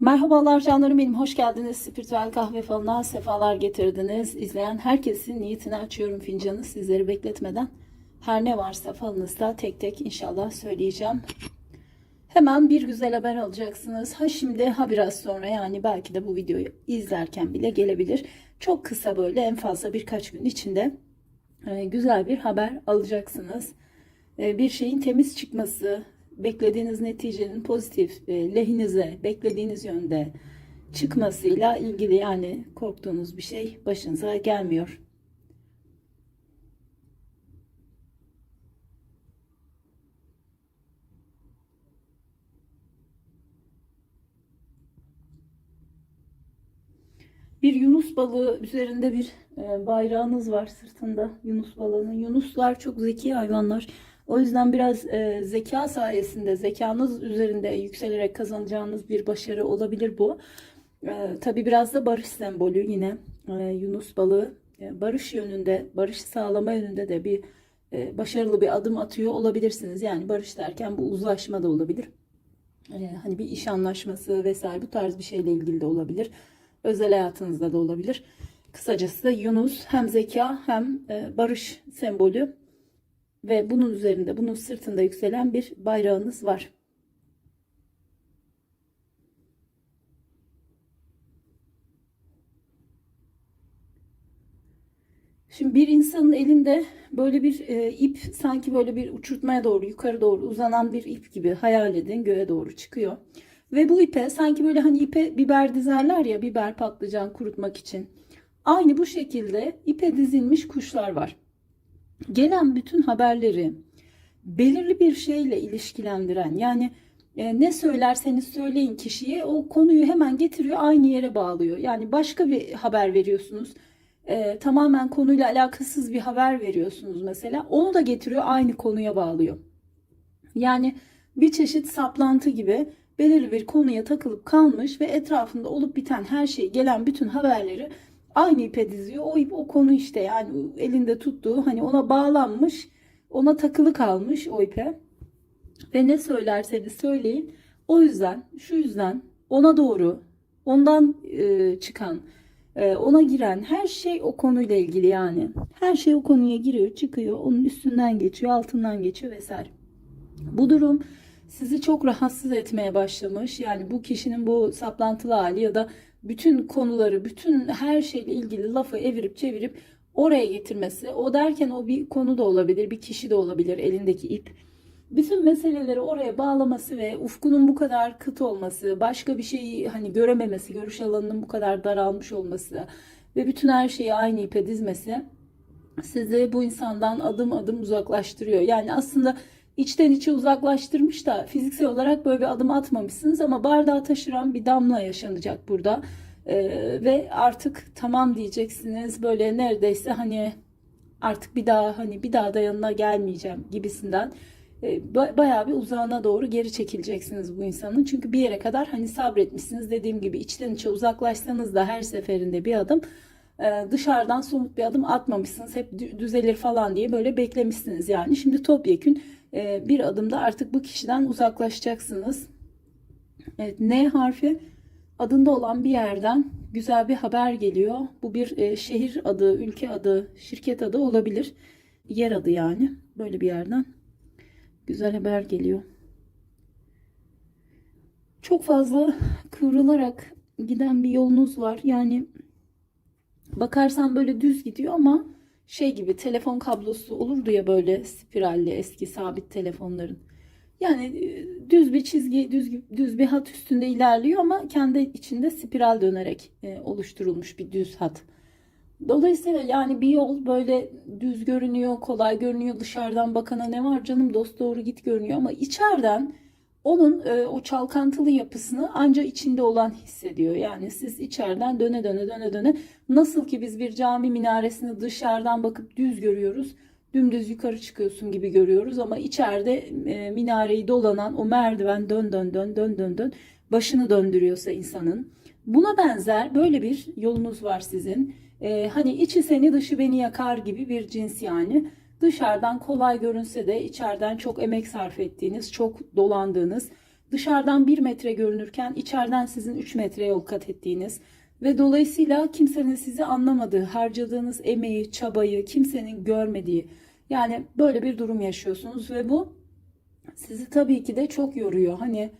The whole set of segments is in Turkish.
Merhabalar canlarım benim hoş geldiniz. Spiritüel kahve falına sefalar getirdiniz. İzleyen herkesin niyetini açıyorum fincanı sizleri bekletmeden. Her ne varsa falınızda tek tek inşallah söyleyeceğim. Hemen bir güzel haber alacaksınız. Ha şimdi ha biraz sonra yani belki de bu videoyu izlerken bile gelebilir. Çok kısa böyle en fazla birkaç gün içinde e, güzel bir haber alacaksınız. E, bir şeyin temiz çıkması, beklediğiniz neticenin pozitif, e, lehinize, beklediğiniz yönde çıkmasıyla ilgili yani korktuğunuz bir şey başınıza gelmiyor. Bir Yunus balığı üzerinde bir e, bayrağınız var sırtında Yunus balığının. Yunuslar çok zeki hayvanlar. O yüzden biraz e, zeka sayesinde zekanız üzerinde yükselerek kazanacağınız bir başarı olabilir bu. E, tabii biraz da barış sembolü yine e, Yunus balığı e, barış yönünde, barış sağlama yönünde de bir e, başarılı bir adım atıyor olabilirsiniz. Yani barış derken bu uzlaşma da olabilir. E, hani bir iş anlaşması vesaire bu tarz bir şeyle ilgili de olabilir. Özel hayatınızda da olabilir. Kısacası Yunus hem zeka hem e, barış sembolü ve bunun üzerinde, bunun sırtında yükselen bir bayrağınız var. Şimdi bir insanın elinde böyle bir e, ip sanki böyle bir uçurtmaya doğru yukarı doğru uzanan bir ip gibi hayal edin göğe doğru çıkıyor. Ve bu ipe sanki böyle hani ipe biber dizerler ya biber patlıcan kurutmak için. Aynı bu şekilde ipe dizilmiş kuşlar var. Gelen bütün haberleri belirli bir şeyle ilişkilendiren yani e, ne söylerseniz söyleyin kişiye o konuyu hemen getiriyor aynı yere bağlıyor. Yani başka bir haber veriyorsunuz. E, tamamen konuyla alakasız bir haber veriyorsunuz mesela. Onu da getiriyor aynı konuya bağlıyor. Yani bir çeşit saplantı gibi belirli bir konuya takılıp kalmış ve etrafında olup biten her şey gelen bütün haberleri aynı ipe diziyor. O ip o konu işte yani elinde tuttuğu hani ona bağlanmış ona takılı kalmış o ipe. Ve ne söylerseniz söyleyin o yüzden şu yüzden ona doğru ondan e, çıkan e, ona giren her şey o konuyla ilgili yani. Her şey o konuya giriyor çıkıyor onun üstünden geçiyor altından geçiyor vesaire. Bu durum sizi çok rahatsız etmeye başlamış. Yani bu kişinin bu saplantılı hali ya da bütün konuları, bütün her şeyle ilgili lafı evirip çevirip oraya getirmesi. O derken o bir konu da olabilir, bir kişi de olabilir elindeki ip. Bütün meseleleri oraya bağlaması ve ufkunun bu kadar kıt olması, başka bir şeyi hani görememesi, görüş alanının bu kadar daralmış olması ve bütün her şeyi aynı ipe dizmesi sizi bu insandan adım adım uzaklaştırıyor. Yani aslında içten içe uzaklaştırmış da fiziksel olarak böyle bir adım atmamışsınız ama bardağı taşıran bir damla yaşanacak burada. Ee, ve artık tamam diyeceksiniz böyle neredeyse hani artık bir daha hani bir daha da yanına gelmeyeceğim gibisinden e, bayağı bir uzağına doğru geri çekileceksiniz bu insanın. Çünkü bir yere kadar hani sabretmişsiniz dediğim gibi içten içe uzaklaşsanız da her seferinde bir adım e, dışarıdan somut bir adım atmamışsınız. Hep düzelir falan diye böyle beklemişsiniz yani. Şimdi topyekün e, bir adımda artık bu kişiden uzaklaşacaksınız. Evet, N harfi adında olan bir yerden güzel bir haber geliyor. Bu bir e, şehir adı, ülke adı, şirket adı olabilir. Yer adı yani. Böyle bir yerden güzel haber geliyor. Çok fazla kıvrılarak giden bir yolunuz var. Yani bakarsan böyle düz gidiyor ama şey gibi telefon kablosu olurdu ya böyle spiralli eski sabit telefonların. Yani e, düz bir çizgi, düz düz bir hat üstünde ilerliyor ama kendi içinde spiral dönerek e, oluşturulmuş bir düz hat. Dolayısıyla yani bir yol böyle düz görünüyor, kolay görünüyor. Dışarıdan bakana ne var canım dost doğru git görünüyor ama içeriden onun e, o çalkantılı yapısını ancak içinde olan hissediyor. Yani siz içeriden döne döne döne döne nasıl ki biz bir cami minaresini dışarıdan bakıp düz görüyoruz. Dümdüz yukarı çıkıyorsun gibi görüyoruz ama içeride e, minareyi dolanan o merdiven dön dön dön dön dön dön başını döndürüyorsa insanın. Buna benzer böyle bir yolunuz var sizin. E, hani içi seni dışı beni yakar gibi bir cins yani dışarıdan kolay görünse de içeriden çok emek sarf ettiğiniz, çok dolandığınız, dışarıdan 1 metre görünürken içeriden sizin 3 metre yol kat ettiğiniz ve dolayısıyla kimsenin sizi anlamadığı, harcadığınız emeği, çabayı kimsenin görmediği yani böyle bir durum yaşıyorsunuz ve bu sizi tabii ki de çok yoruyor. Hani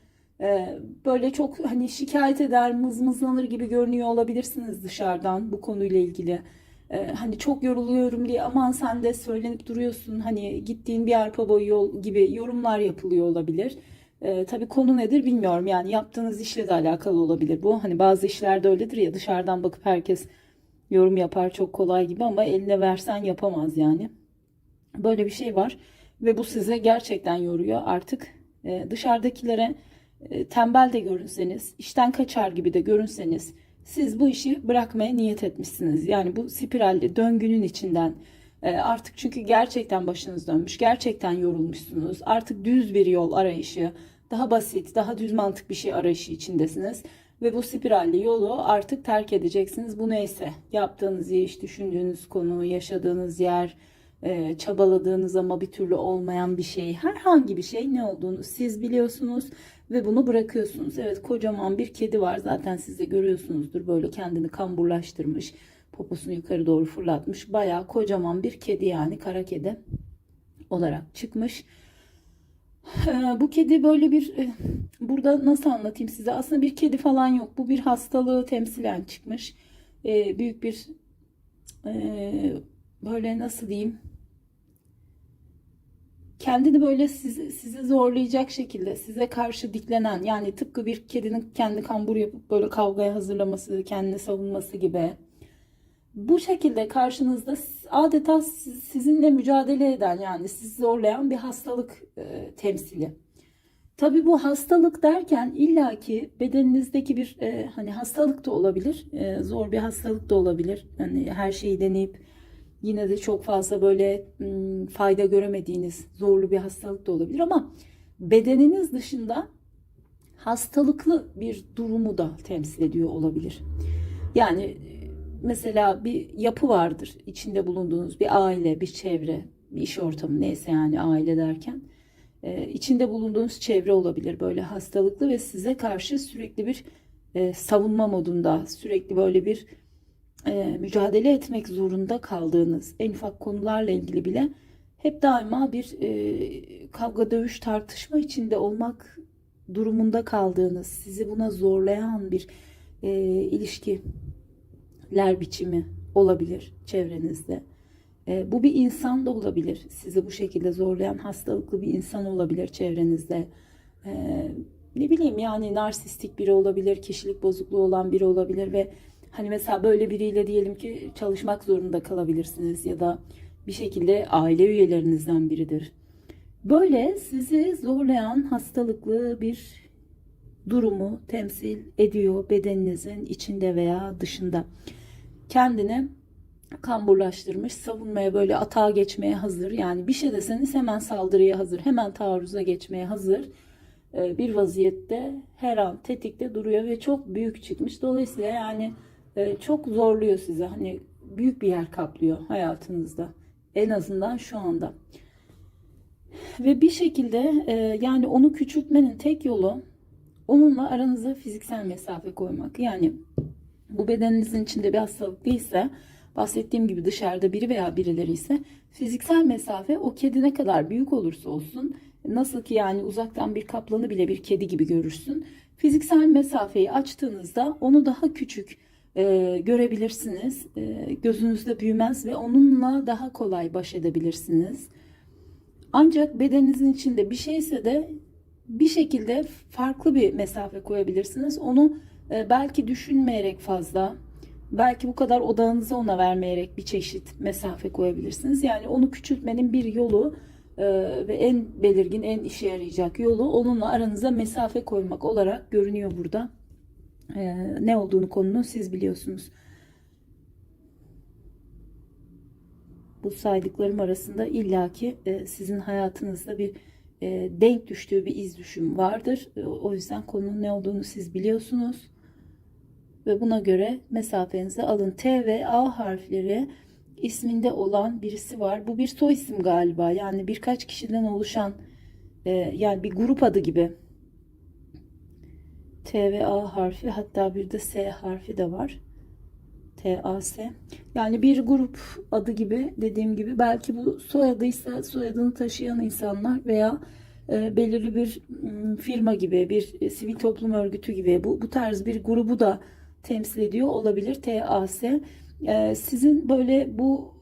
e, böyle çok hani şikayet eder, mızmızlanır gibi görünüyor olabilirsiniz dışarıdan bu konuyla ilgili. E, hani çok yoruluyorum diye aman sen de söylenip duruyorsun. Hani gittiğin bir arpa boyu yol gibi yorumlar yapılıyor olabilir. E, tabii konu nedir bilmiyorum. Yani yaptığınız işle de alakalı olabilir bu. Hani bazı işlerde öyledir ya dışarıdan bakıp herkes yorum yapar çok kolay gibi ama eline versen yapamaz yani. Böyle bir şey var ve bu size gerçekten yoruyor. Artık e, dışarıdakilere e, tembel de görünseniz, işten kaçar gibi de görünseniz siz bu işi bırakmaya niyet etmişsiniz. Yani bu spiralli döngünün içinden e, artık çünkü gerçekten başınız dönmüş, gerçekten yorulmuşsunuz. Artık düz bir yol arayışı, daha basit, daha düz mantık bir şey arayışı içindesiniz. Ve bu spiralli yolu artık terk edeceksiniz. Bu neyse, yaptığınız iş, düşündüğünüz konu, yaşadığınız yer, e, çabaladığınız ama bir türlü olmayan bir şey, herhangi bir şey ne olduğunu siz biliyorsunuz ve bunu bırakıyorsunuz. Evet kocaman bir kedi var zaten siz de görüyorsunuzdur böyle kendini kamburlaştırmış, poposunu yukarı doğru fırlatmış. Bayağı kocaman bir kedi yani kara kedi olarak çıkmış. E, Bu kedi böyle bir e, burada nasıl anlatayım size aslında bir kedi falan yok bu bir hastalığı temsilen çıkmış E, büyük bir e, böyle nasıl diyeyim kendini böyle sizi, sizi zorlayacak şekilde size karşı diklenen yani tıpkı bir kedinin kendi kambur yapıp böyle kavgaya hazırlaması, kendini savunması gibi. Bu şekilde karşınızda adeta siz- sizinle mücadele eden yani sizi zorlayan bir hastalık e, temsili. Tabii bu hastalık derken illaki bedeninizdeki bir e, hani hastalık da olabilir, e, zor bir hastalık da olabilir. Hani her şeyi deneyip yine de çok fazla böyle fayda göremediğiniz zorlu bir hastalık da olabilir ama bedeniniz dışında hastalıklı bir durumu da temsil ediyor olabilir. Yani e, mesela bir yapı vardır içinde bulunduğunuz bir aile, bir çevre, bir iş ortamı neyse yani aile derken e, içinde bulunduğunuz çevre olabilir böyle hastalıklı ve size karşı sürekli bir e, savunma modunda, sürekli böyle bir e, mücadele etmek zorunda kaldığınız en ufak konularla ilgili bile hep daima bir e, kavga, dövüş, tartışma içinde olmak durumunda kaldığınız, sizi buna zorlayan bir e, ilişkiler biçimi olabilir çevrenizde. E, bu bir insan da olabilir. Sizi bu şekilde zorlayan hastalıklı bir insan olabilir çevrenizde. E, ne bileyim yani narsistik biri olabilir, kişilik bozukluğu olan biri olabilir ve hani mesela böyle biriyle diyelim ki çalışmak zorunda kalabilirsiniz ya da bir şekilde aile üyelerinizden biridir. Böyle sizi zorlayan hastalıklı bir durumu temsil ediyor bedeninizin içinde veya dışında. Kendini kamburlaştırmış, savunmaya böyle atağa geçmeye hazır. Yani bir şey deseniz hemen saldırıya hazır, hemen taarruza geçmeye hazır e, bir vaziyette her an tetikte duruyor ve çok büyük çıkmış. Dolayısıyla yani e, çok zorluyor sizi. Hani büyük bir yer kaplıyor hayatınızda. En azından şu anda. Ve bir şekilde e, yani onu küçültmenin tek yolu onunla aranıza fiziksel mesafe koymak. Yani bu bedeninizin içinde bir hastalık değilse bahsettiğim gibi dışarıda biri veya birileri ise fiziksel mesafe o kedi ne kadar büyük olursa olsun nasıl ki yani uzaktan bir kaplanı bile bir kedi gibi görürsün. Fiziksel mesafeyi açtığınızda onu daha küçük e, görebilirsiniz. E, gözünüzde büyümez ve onunla daha kolay baş edebilirsiniz. Ancak bedeninizin içinde bir şeyse de bir şekilde farklı bir mesafe koyabilirsiniz. Onu e, belki düşünmeyerek fazla, belki bu kadar odağınızı ona vermeyerek bir çeşit mesafe koyabilirsiniz. Yani onu küçültmenin bir yolu e, ve en belirgin, en işe yarayacak yolu onunla aranıza mesafe koymak olarak görünüyor burada. E, ne olduğunu konunun siz biliyorsunuz. Bu saydıklarım arasında illaki e, sizin hayatınızda bir e, denk düştüğü bir iz düşüm vardır. E, o yüzden konunun ne olduğunu siz biliyorsunuz. Ve buna göre mesafenizi alın. T ve A harfleri isminde olan birisi var. Bu bir soy isim galiba. Yani birkaç kişiden oluşan e, yani bir grup adı gibi T ve A harfi hatta bir de S harfi de var. T, A, S. Yani bir grup adı gibi dediğim gibi belki bu soyadıysa soyadını taşıyan insanlar veya e, belirli bir m, firma gibi bir sivil toplum örgütü gibi bu, bu tarz bir grubu da temsil ediyor olabilir. T, A, S. E, sizin böyle bu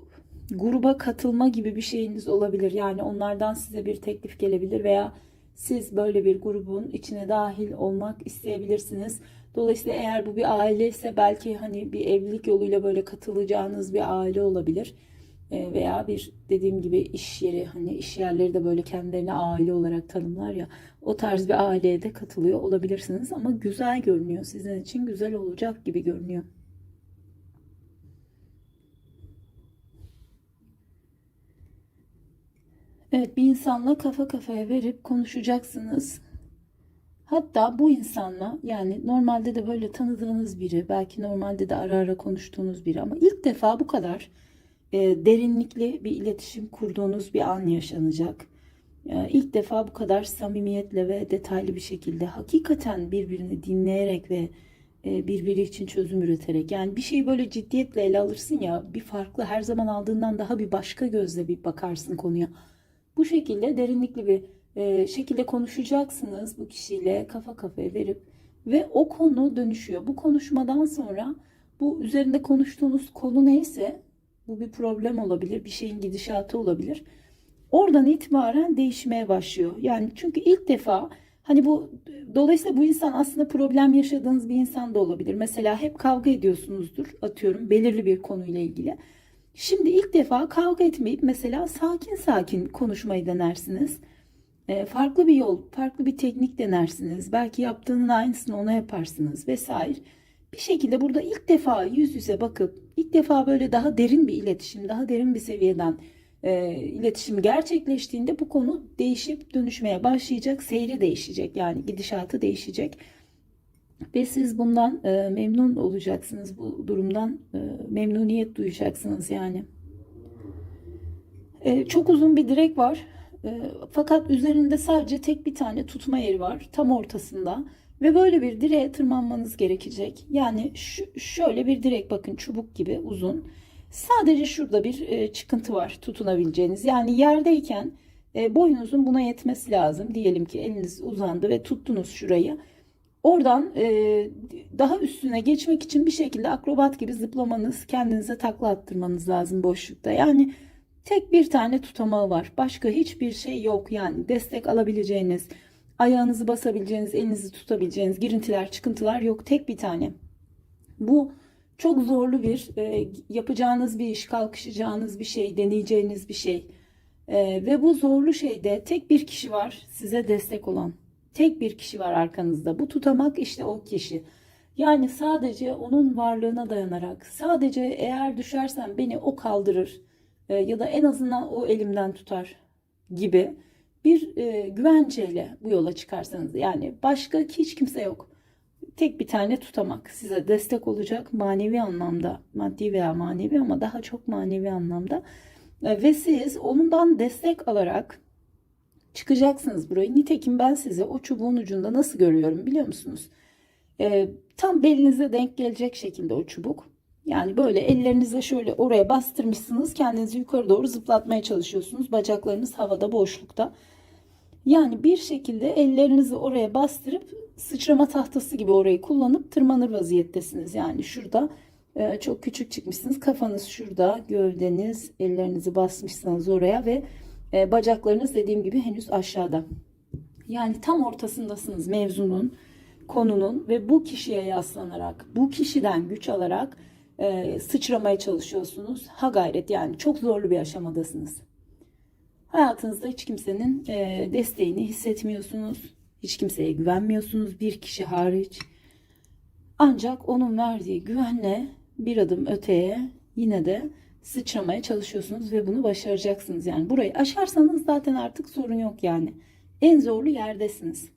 gruba katılma gibi bir şeyiniz olabilir. Yani onlardan size bir teklif gelebilir veya siz böyle bir grubun içine dahil olmak isteyebilirsiniz. Dolayısıyla eğer bu bir aile ise belki hani bir evlilik yoluyla böyle katılacağınız bir aile olabilir. E, veya bir dediğim gibi iş yeri hani iş yerleri de böyle kendilerini aile olarak tanımlar ya o tarz bir aileye de katılıyor olabilirsiniz ama güzel görünüyor sizin için güzel olacak gibi görünüyor. Evet bir insanla kafa kafaya verip konuşacaksınız. Hatta bu insanla yani normalde de böyle tanıdığınız biri, belki normalde de ara ara konuştuğunuz biri ama ilk defa bu kadar e, derinlikli bir iletişim kurduğunuz bir an yaşanacak. E, ilk defa bu kadar samimiyetle ve detaylı bir şekilde hakikaten birbirini dinleyerek ve e, birbiri için çözüm üreterek yani bir şeyi böyle ciddiyetle ele alırsın ya bir farklı her zaman aldığından daha bir başka gözle bir bakarsın konuya. Bu şekilde derinlikli bir e, şekilde konuşacaksınız bu kişiyle kafa kafaya verip ve o konu dönüşüyor. Bu konuşmadan sonra bu üzerinde konuştuğunuz konu neyse bu bir problem olabilir, bir şeyin gidişatı olabilir. Oradan itibaren değişmeye başlıyor. Yani çünkü ilk defa hani bu dolayısıyla bu insan aslında problem yaşadığınız bir insan da olabilir. Mesela hep kavga ediyorsunuzdur atıyorum belirli bir konuyla ilgili. Şimdi ilk defa kavga etmeyip mesela sakin sakin konuşmayı denersiniz. E, farklı bir yol, farklı bir teknik denersiniz. Belki yaptığının aynısını ona yaparsınız vesaire. Bir şekilde burada ilk defa yüz yüze bakıp ilk defa böyle daha derin bir iletişim, daha derin bir seviyeden e, iletişim gerçekleştiğinde bu konu değişip dönüşmeye başlayacak, seyri değişecek yani gidişatı değişecek. Ve siz bundan e, memnun olacaksınız, bu durumdan e, memnuniyet duyacaksınız yani. E, çok uzun bir direk var. E, fakat üzerinde sadece tek bir tane tutma yeri var, tam ortasında. Ve böyle bir direğe tırmanmanız gerekecek. Yani şu, şöyle bir direk bakın çubuk gibi uzun. Sadece şurada bir e, çıkıntı var tutunabileceğiniz. Yani yerdeyken e, boyunuzun buna yetmesi lazım. Diyelim ki eliniz uzandı ve tuttunuz şurayı. Oradan e, daha üstüne geçmek için bir şekilde akrobat gibi zıplamanız, kendinize takla attırmanız lazım boşlukta. Yani tek bir tane tutamağı var. Başka hiçbir şey yok. Yani destek alabileceğiniz, ayağınızı basabileceğiniz, elinizi tutabileceğiniz girintiler, çıkıntılar yok. Tek bir tane. Bu çok zorlu bir e, yapacağınız bir iş, kalkışacağınız bir şey, deneyeceğiniz bir şey. E, ve bu zorlu şeyde tek bir kişi var size destek olan. Tek bir kişi var arkanızda. Bu tutamak işte o kişi. Yani sadece onun varlığına dayanarak, sadece eğer düşersem beni o kaldırır e, ya da en azından o elimden tutar gibi bir e, güvenceyle bu yola çıkarsanız yani başka hiç kimse yok. Tek bir tane tutamak size destek olacak manevi anlamda, maddi veya manevi ama daha çok manevi anlamda. E, ve siz ondan destek alarak çıkacaksınız burayı. Nitekim ben size o çubuğun ucunda nasıl görüyorum biliyor musunuz? E, tam belinize denk gelecek şekilde o çubuk. Yani böyle ellerinizle şöyle oraya bastırmışsınız. Kendinizi yukarı doğru zıplatmaya çalışıyorsunuz. Bacaklarınız havada boşlukta. Yani bir şekilde ellerinizi oraya bastırıp sıçrama tahtası gibi orayı kullanıp tırmanır vaziyettesiniz. Yani şurada e, çok küçük çıkmışsınız. Kafanız şurada, gövdeniz, ellerinizi basmışsınız oraya ve e, bacaklarınız dediğim gibi henüz aşağıda. Yani tam ortasındasınız mevzunun, konunun ve bu kişiye yaslanarak, bu kişiden güç alarak e, sıçramaya çalışıyorsunuz. Ha gayret yani çok zorlu bir aşamadasınız. Hayatınızda hiç kimsenin e, desteğini hissetmiyorsunuz. Hiç kimseye güvenmiyorsunuz bir kişi hariç. Ancak onun verdiği güvenle bir adım öteye yine de sıçramaya çalışıyorsunuz ve bunu başaracaksınız. Yani burayı aşarsanız zaten artık sorun yok yani. En zorlu yerdesiniz.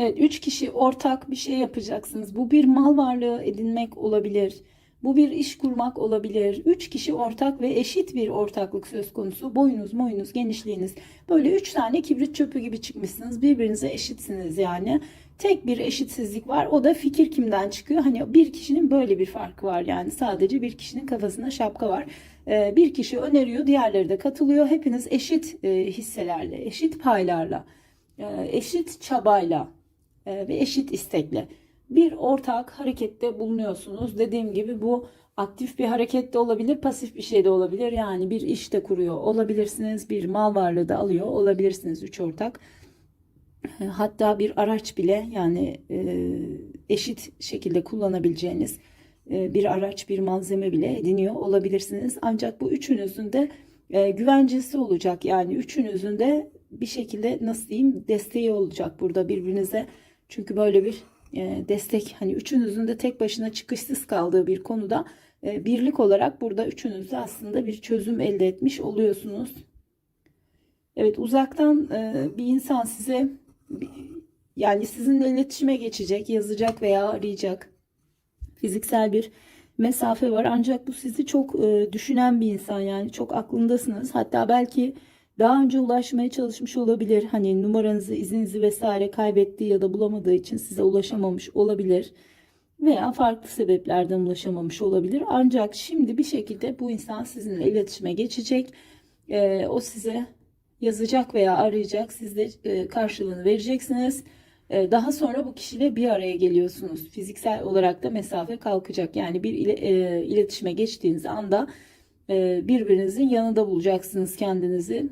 Evet, üç kişi ortak bir şey yapacaksınız. Bu bir mal varlığı edinmek olabilir. Bu bir iş kurmak olabilir. Üç kişi ortak ve eşit bir ortaklık söz konusu. Boyunuz, moyunuz, genişliğiniz. Böyle üç tane kibrit çöpü gibi çıkmışsınız. Birbirinize eşitsiniz yani. Tek bir eşitsizlik var. O da fikir kimden çıkıyor? Hani bir kişinin böyle bir farkı var yani. Sadece bir kişinin kafasında şapka var. Ee, Bir kişi öneriyor, diğerleri de katılıyor. Hepiniz eşit e, hisselerle, eşit paylarla, e, eşit çabayla e, ve eşit istekle bir ortak harekette bulunuyorsunuz. Dediğim gibi bu aktif bir hareket de olabilir, pasif bir şey de olabilir. Yani bir iş de kuruyor olabilirsiniz, bir mal varlığı da alıyor olabilirsiniz üç ortak. Hatta bir araç bile yani e, eşit şekilde kullanabileceğiniz e, bir araç, bir malzeme bile ediniyor olabilirsiniz. Ancak bu üçünüzün de e, güvencesi olacak. Yani üçünüzün de bir şekilde nasıl diyeyim desteği olacak burada birbirinize. Çünkü böyle bir e, destek hani üçünüzün de tek başına çıkışsız kaldığı bir konuda e, birlik olarak burada üçünüz de aslında bir çözüm elde etmiş oluyorsunuz. Evet uzaktan e, bir insan size yani sizinle iletişime geçecek, yazacak veya arayacak. Fiziksel bir mesafe var ancak bu sizi çok düşünen bir insan yani çok aklındasınız. Hatta belki daha önce ulaşmaya çalışmış olabilir. Hani numaranızı, izninizi vesaire kaybettiği ya da bulamadığı için size ulaşamamış olabilir. Veya farklı sebeplerden ulaşamamış olabilir. Ancak şimdi bir şekilde bu insan sizinle iletişime geçecek. E, o size yazacak veya arayacak. Siz de e, karşılığını vereceksiniz. E, Daha sonra bu kişiyle bir araya geliyorsunuz. Fiziksel olarak da mesafe kalkacak. Yani bir ile- e, iletişime geçtiğiniz anda e, birbirinizin yanında bulacaksınız kendinizi.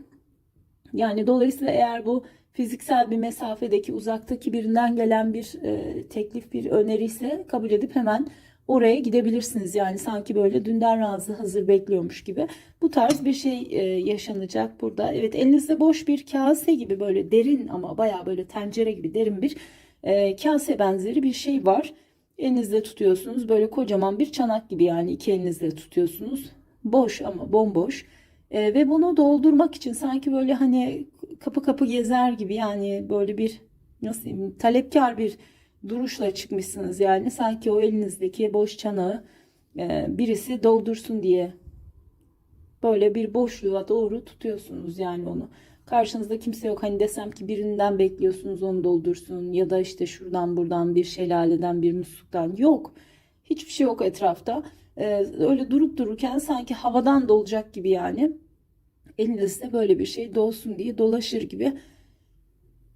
Yani dolayısıyla eğer bu fiziksel bir mesafedeki uzaktaki birinden gelen bir e, teklif, bir öneri ise kabul edip hemen oraya gidebilirsiniz. Yani sanki böyle dünden razı hazır bekliyormuş gibi. Bu tarz bir şey e, yaşanacak burada. Evet elinizde boş bir kase gibi böyle derin ama baya böyle tencere gibi derin bir e, kase benzeri bir şey var. Elinizde tutuyorsunuz böyle kocaman bir çanak gibi yani iki elinizle tutuyorsunuz. Boş ama bomboş. E, ve bunu doldurmak için sanki böyle hani kapı kapı gezer gibi yani böyle bir nasıl diyeyim talepkar bir duruşla çıkmışsınız yani sanki o elinizdeki boş çanağı e, birisi doldursun diye böyle bir boşluğa doğru tutuyorsunuz yani onu. Karşınızda kimse yok hani desem ki birinden bekliyorsunuz onu doldursun ya da işte şuradan buradan bir şelaleden bir musluktan yok. Hiçbir şey yok etrafta. Ee, öyle durup dururken sanki havadan dolacak gibi yani. Elinizde böyle bir şey dolsun diye dolaşır gibi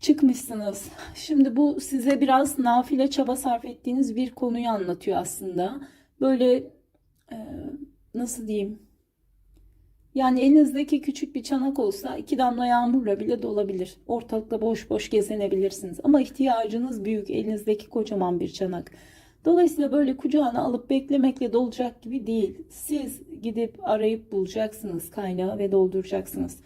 çıkmışsınız. Şimdi bu size biraz nafile çaba sarf ettiğiniz bir konuyu anlatıyor aslında. Böyle e, nasıl diyeyim? Yani elinizdeki küçük bir çanak olsa iki damla yağmurla bile dolabilir. Ortalıkta boş boş gezinebilirsiniz. Ama ihtiyacınız büyük. Elinizdeki kocaman bir çanak. Dolayısıyla böyle kucağına alıp beklemekle dolacak gibi değil. Siz gidip arayıp bulacaksınız kaynağı ve dolduracaksınız.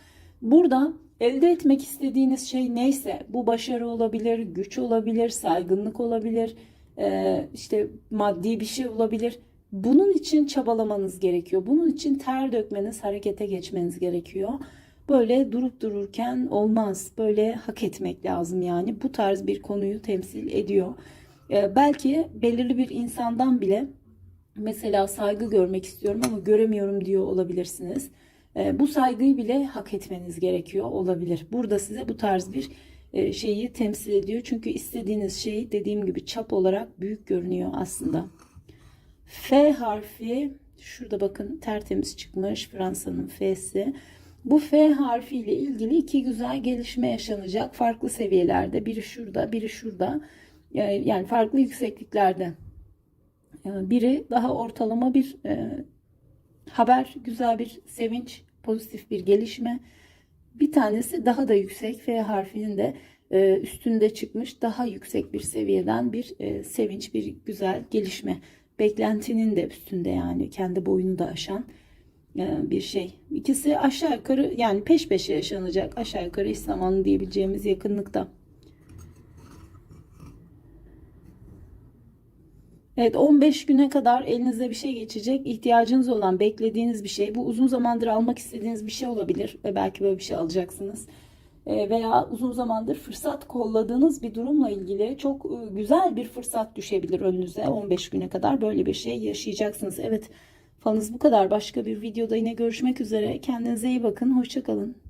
Burada elde etmek istediğiniz şey neyse bu başarı olabilir, güç olabilir, saygınlık olabilir, eee, işte maddi bir şey olabilir. Bunun için çabalamanız gerekiyor. Bunun için ter dökmeniz, harekete geçmeniz gerekiyor. Böyle durup dururken olmaz. Böyle hak etmek lazım yani. Bu tarz bir konuyu temsil ediyor. Ee, belki belirli bir insandan bile mesela saygı görmek istiyorum ama göremiyorum diyor olabilirsiniz. Ee, bu saygıyı bile hak etmeniz gerekiyor olabilir. Burada size bu tarz bir e, şeyi temsil ediyor. Çünkü istediğiniz şey dediğim gibi çap olarak büyük görünüyor aslında. F harfi şurada bakın tertemiz çıkmış Fransa'nın F'si. Bu F harfi ile ilgili iki güzel gelişme yaşanacak farklı seviyelerde. Biri şurada, biri şurada. Ee, Yani farklı yüksekliklerde. Ee, Biri daha ortalama bir e, haber, güzel bir sevinç, pozitif bir gelişme. Bir tanesi daha da yüksek F harfinin de e, üstünde çıkmış daha yüksek bir seviyeden bir e, sevinç, bir güzel gelişme. Beklentinin de üstünde yani kendi boyunu da aşan bir şey. İkisi aşağı yukarı yani peş peşe yaşanacak aşağı yukarı eş zamanlı diyebileceğimiz yakınlıkta. Evet 15 güne kadar elinizde bir şey geçecek. İhtiyacınız olan, beklediğiniz bir şey. Bu uzun zamandır almak istediğiniz bir şey olabilir ve belki böyle bir şey alacaksınız. e, veya uzun zamandır fırsat kolladığınız bir durumla ilgili çok e, güzel bir fırsat düşebilir önünüze. 15 güne kadar böyle bir şey yaşayacaksınız. Evet, falınız bu kadar. Başka bir videoda yine görüşmek üzere. Kendinize iyi bakın. Hoşçakalın.